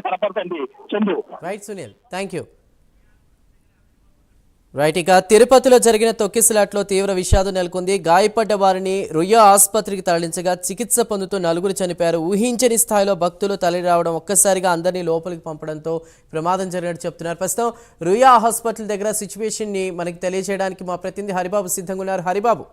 కనపడుతుంది Chandu. Right Sunil thank you right ఇక తిరుపతిలో జరిగిన తొక్కిసలాట్లో తీవ్ర విషాదం నెలకొంది. గాయపడ్డ వారిని రుయ్య ఆసుపత్రికి తరలించగా చికిత్స పొందుతూ నలుగురు చనిపోయారు. ఊహించని స్థాయిలో భక్తులు తరలి రావడం ఒక్కసారిగా అందరినీ లోపలికి పంపడంతో ప్రమాదం జరిగినట్టు చెప్తున్నారు. ప్రస్తుతం రుయా హాస్పిటల్ దగ్గర సిచ్యువేషన్ని మనకి తెలియజేయడానికి మా ప్రతినిధి హరిబాబు సిద్ధంగా ఉన్నారు. హరిబాబు.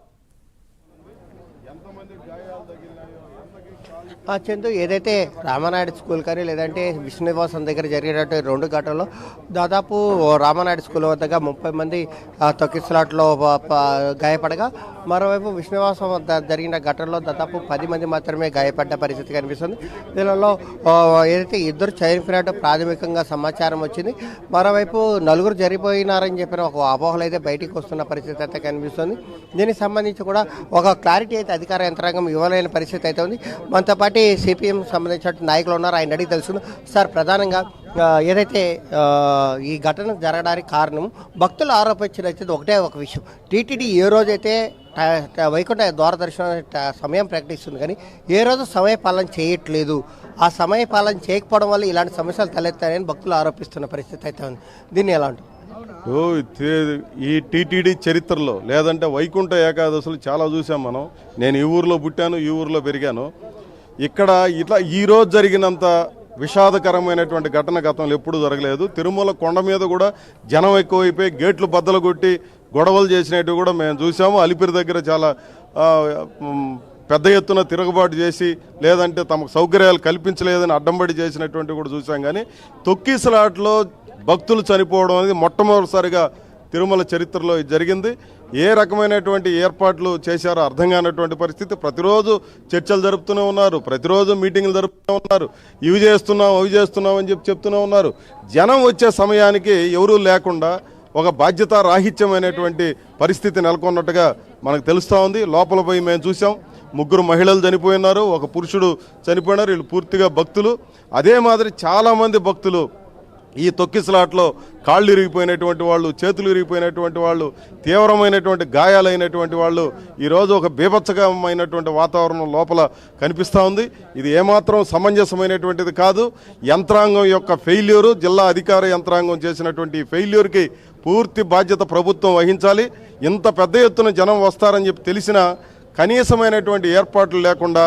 చందు ఏదైతే రామనాయుడు స్కూల్ కానీ లేదంటే విష్ణునివాసం దగ్గర జరిగినటువంటి రెండు ఘటనలో దాదాపు రామనాయుడు స్కూల్ వద్దగా ముప్పై మంది తొక్కి స్లాట్లో గాయపడగా మరోవైపు విష్ణువాసం వద్ద జరిగిన ఘటనలో దాదాపు పది మంది మాత్రమే గాయపడ్డ పరిస్థితి కనిపిస్తుంది. దీనిలో ఏదైతే ఇద్దరు చనిపోయినట్టు ప్రాథమికంగా సమాచారం వచ్చింది మరోవైపు నలుగురు జరిపోయినారని చెప్పిన ఒక అపోహలు అయితే బయటికి వస్తున్న పరిస్థితి అయితే కనిపిస్తుంది. దీనికి సంబంధించి కూడా ఒక క్లారిటీ అయితే అధికార యంత్రాంగం ఇవ్వలేని పరిస్థితి అయితే ఉంది. మనతో పాటు సిపిఎం సంబంధించిన నాయకులు ఉన్నారు. ఆయన అడిగి తెలుసుకుందాం. సార్ ప్రధానంగా ఏదైతే ఈ ఘటన జరగడానికి కారణం భక్తులు ఆరోపించినది ఒకటే ఒక విషయం. టీటీడీ ఏ రోజైతే వైకుంఠ దూరదర్శనం ట- సమయం ప్రకటిస్తుంది. కానీ ఏ రోజు సమయ పాలన చేయట్లేదు. ఆ సమయ పాలన చేయకపోవడం వల్ల ఇలాంటి సమస్యలు తలెత్తాయని భక్తులు ఆరోపిస్తున్న పరిస్థితి అయితే ఉంది. దీన్ని ఎలా ఉంటుంది ఓ, ఈ టీటీడీ చరిత్రలో లేదంటే వైకుంఠ ఏకాదశులు చాలా చూసాం మనం. నేను ఈ ఊర్లో పుట్టాను ఈ ఊర్లో పెరిగాను. ఇక్కడ ఇట్లా ఈ రోజు జరిగినంత విషాదకరమైనటువంటి ఘటన గతంలో ఎప్పుడూ జరగలేదు. తిరుమల కొండ మీద కూడా జనం ఎక్కువైపోయి గేట్లు బద్దలు కొట్టి గొడవలు చేసినట్టు కూడా మేము చూసాము. అలిపిరి దగ్గర చాలా పెద్ద ఎత్తున తిరుగుబాటు చేసి లేదంటే తమకు సౌకర్యాలు కల్పించలేదని అడ్డంబడి చేసినటువంటి కూడా చూసాం. కానీ తొక్కిసలాట్లో భక్తులు చనిపోవడం అనేది మొట్టమొదటిసారిగా తిరుమల చరిత్రలో ఇది జరిగింది. ఏ రకమైనటువంటి ఏర్పాట్లు చేశారో అర్థం కానటువంటి పరిస్థితి. ప్రతిరోజు చర్చలు జరుపుతూనే ఉన్నారు. ప్రతిరోజు మీటింగ్లు జరుపుతూనే ఉన్నారు. ఇవి చేస్తున్నాం అవి చేస్తున్నాం అని చెప్పి చెప్తూనే ఉన్నారు. జనం వచ్చే సమయానికి ఎవరూ లేకుండా ఒక బాధ్యత రాహిత్యమైనటువంటి పరిస్థితి నెలకొన్నట్టుగా మనకు తెలుస్తూ ఉంది. లోపల పోయి మేము చూసాం ముగ్గురు మహిళలు చనిపోయినారు. ఒక పురుషుడు చనిపోయినారు. వీళ్ళు పూర్తిగా భక్తులు. అదే మాదిరి చాలామంది భక్తులు ఈ తొక్కిసలాట్లో కాళ్ళు ఇరిగిపోయినటువంటి వాళ్ళు చేతులు ఇరిగిపోయినటువంటి వాళ్ళు తీవ్రమైనటువంటి గాయాలైనటువంటి వాళ్ళు ఈరోజు ఒక బీభత్సకమైనటువంటి వాతావరణం లోపల కనిపిస్తూ ఉంది. ఇది ఏమాత్రం సమంజసమైనటువంటిది కాదు. యంత్రాంగం యొక్క ఫెయిల్యూరు జిల్లా అధికార యంత్రాంగం చేసినటువంటి ఈ ఫెయిల్యూర్కి పూర్తి బాధ్యత ప్రభుత్వం వహించాలి. ఇంత పెద్ద ఎత్తున జనం వస్తారని చెప్పి తెలిసినా కనీసమైనటువంటి ఏర్పాట్లు లేకుండా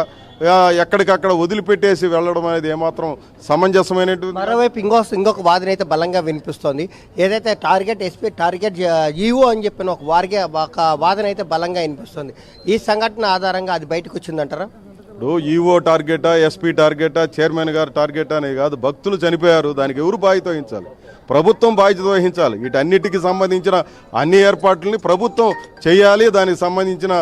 ఎక్కడికక్కడ వదిలిపెట్టేసి వెళ్ళడం అనేది ఏమాత్రం సమంజసమైనటువంటి మరోవైపు ఇంకో ఇంకొక వాదన అయితే బలంగా వినిపిస్తోంది. ఏదైతే టార్గెట్ ఎస్పీ టార్గెట్ ఈఓ అని చెప్పిన ఒక వారిగే ఒక వాదన అయితే బలంగా వినిపిస్తుంది. ఈ సంఘటన ఆధారంగా అది బయటకు వచ్చిందంటారా? ఇప్పుడు ఈఓ టార్గెటా ఎస్పీ టార్గెటా చైర్మన్ గారు టార్గెట్ అనే కాదు భక్తులు చనిపోయారు దానికి ఎవరు బాధ్యత వహించాలి? ప్రభుత్వం బాధ్యత వహించాలి. వీటన్నిటికి సంబంధించిన అన్ని ఏర్పాట్లని ప్రభుత్వం చేయాలి దానికి సంబంధించిన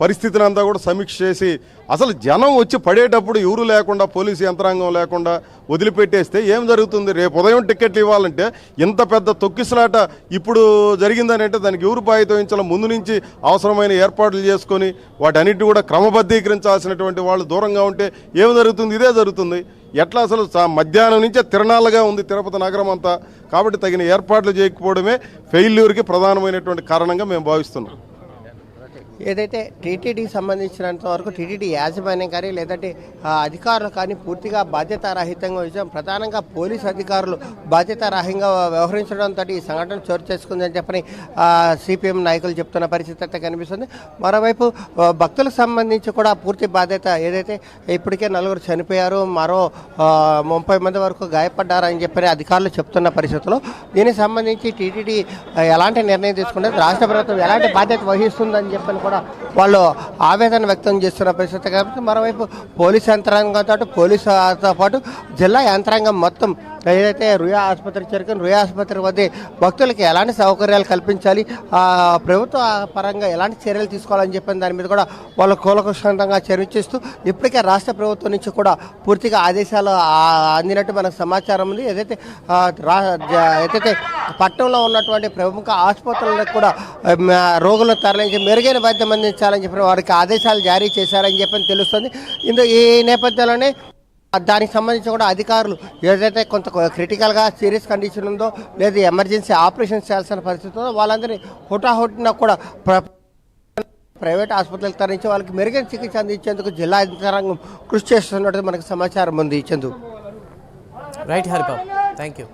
పరిస్థితిని అంతా కూడా సమీక్ష చేసి అసలు జనం వచ్చి పడేటప్పుడు ఎవరు లేకుండా పోలీసు యంత్రాంగం లేకుండా వదిలిపెట్టేస్తే ఏం జరుగుతుంది? రేపు ఉదయం టికెట్లు ఇవ్వాలంటే ఇంత పెద్ద తొక్కిసలాట ఇప్పుడు జరిగిందని అంటే దానికి ఎవరు బాధ్యత వహించాలి ముందు నుంచి అవసరమైన ఏర్పాట్లు చేసుకొని వాటన్నిటి కూడా క్రమబద్ధీకరించాల్సినటువంటి వాళ్ళు దూరంగా ఉంటే ఏం జరుగుతుంది? ఇదే జరుగుతుంది. ఎట్లా అసలు మధ్యాహ్నం నుంచే తిరణాలుగా ఉంది తిరుపతి నగరం అంతా. కాబట్టి తగిన ఏర్పాట్లు చేయకపోవడమే ఫెయిల్యూర్కి ప్రధానమైనటువంటి కారణంగా మేము భావిస్తున్నాం. ఏదైతే టీటీడీకి సంబంధించినంత వరకు టీటీడీ యాజమాన్యం కానీ లేదంటే అధికారులు కానీ పూర్తిగా బాధ్యతారాహిత్యంగా విషయం ప్రధానంగా పోలీస్ అధికారులు బాధ్యతారాహితంగా వ్యవహరించడంతో ఈ సంఘటన చోటు చేసుకుందని చెప్పని సిపిఎం నాయకులు చెప్తున్న పరిస్థితి అయితే కనిపిస్తుంది. మరోవైపు భక్తులకు సంబంధించి కూడా పూర్తి బాధ్యత ఏదైతే ఇప్పటికే నలుగురు చనిపోయారు మరో ముప్పై మంది వరకు గాయపడ్డారని చెప్పని అధికారులు చెప్తున్న పరిస్థితుల్లో దీనికి సంబంధించి టీటీడీ ఎలాంటి నిర్ణయం తీసుకుంటే రాష్ట్ర ప్రభుత్వం ఎలాంటి బాధ్యత వహిస్తుందని చెప్పి చెప్పని కూడా వాళ్ళు ఆవేదన వ్యక్తం చేస్తున్న పరిస్థితి కాబట్టి మరోవైపు పోలీస్ యంత్రాంగంతో పోలీసుతో పాటు జిల్లా యంత్రాంగం మొత్తం ఏదైతే రుయా ఆసుపత్రి చేరుకుని రుయా ఆసుపత్రి వద్ద భక్తులకి ఎలాంటి సౌకర్యాలు కల్పించాలి ప్రభుత్వ పరంగా ఎలాంటి చర్యలు తీసుకోవాలని చెప్పిన దాని మీద కూడా వాళ్ళు కూలకుషంగా చర్చిస్తూ ఇప్పటికే రాష్ట్ర ప్రభుత్వం నుంచి కూడా పూర్తిగా ఆదేశాలు అందినట్టు మనకు సమాచారం ఉంది. ఏదైతే రా ఏదైతే పట్టణంలో ఉన్నటువంటి ప్రముఖ ఆసుపత్రులకు కూడా రోగులను తరలించి మెరుగైన వైద్యం అందించి అందించాలని చెప్పిన వారికి ఆదేశాలు జారీ చేశారని చెప్పని తెలుస్తుంది. ఇందు ఈ నేపథ్యంలోనే దానికి సంబంధించి కూడా అధికారులు ఏదైతే కొంత క్రిటికల్గా సీరియస్ కండిషన్ ఉందో లేదా ఎమర్జెన్సీ ఆపరేషన్ చేయాల్సిన పరిస్థితి ఉందో వాళ్ళందరినీ హుటాహుటిన కూడా ప్రైవేట్ ఆసుపత్రులకు తరలించి వాళ్ళకి మెరుగైన చికిత్స అందించేందుకు జిల్లా యంత్రాంగం కృషి చేస్తున్నట్టు మనకు సమాచారం ఉంది. Chandu. Right Haribabu. Thank you